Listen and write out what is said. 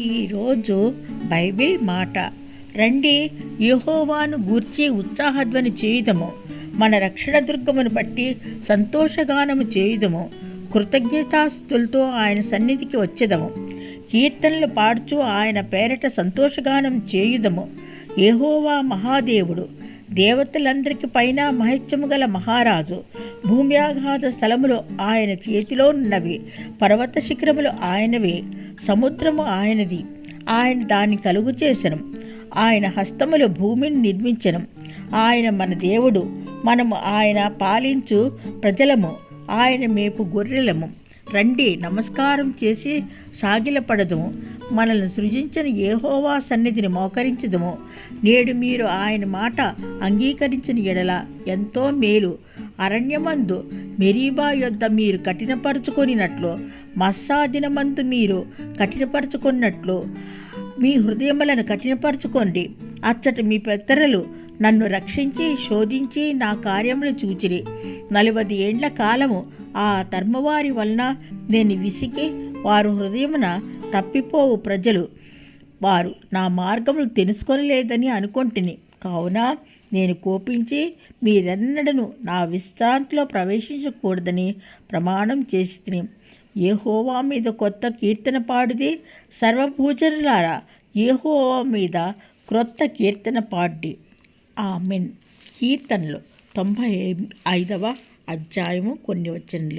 ఈరోజు బైబిల్ మాట. రండి యహోవాను గూర్చి ఉత్సాహధ్వని చేయుదము. మన రక్షణ దుర్గమును బట్టి సంతోషగానము చేయుదము. కృతజ్ఞతాస్తులతో ఆయన సన్నిధికి వచ్చేదము. కీర్తనలు పాడుచు ఆయన పేరట సంతోషగానం చేయుదము. ఏహోవా మహాదేవుడు దేవతలందరికి పైన మహత్యము గల మహారాజు భూమ్యాఘాత స్థలములు ఆయన చేతిలో ఉన్నవి పర్వత శిఖరములు ఆయనవే సముద్రము ఆయనది. ఆయన దాన్ని కలుగు చేసను. ఆయన హస్తములు భూమిని నిర్మించను. ఆయన మన దేవుడు. మనము ఆయన పాలించు ప్రజలము. ఆయన మేపు గొర్రెలము. రండి నమస్కారం చేసి సాగిలపడదుము మనల్ని సృజించిన ఏహోవా సన్నిధిని మోకరించదుము. నేడు మీరు ఆయన మాట అంగీకరించిన ఎడల ఎంతో మేలు. అరణ్యమందు మెరీబా యొద్ద మీరు కఠినపరుచుకొనినట్లు మస్సాదినమందు మీరు కఠినపరుచుకున్నట్లు. మీ హృదయములను కఠినపరచుకోండి. అచ్చట మీ పెద్దరలు నన్ను రక్షించి శోధించి నా కార్యములు చూచిరి. నలభై ఏండ్ల కాలము ఆ ధర్మవారి వలన నేను విసిగి వారు హృదయమున తప్పిపోవు ప్రజలు. వారు నా మార్గములు తెలుసుకొనలేదని అనుకొంటిని. కావున నేను కోపించి మీరెన్నడను నా విశ్రాంతిలో ప్రవేశించకూడదని ప్రమాణం చేసి ఏహోవా మీద కొత్త కీర్తన పాడిది సర్వభూజనులారా. ఏహోవా మీద క్రొత్త కీర్తన పాడి ఆమెన్ కీర్తనలు తొంభై ఐదవ అధ్యాయము కొన్ని వచనలు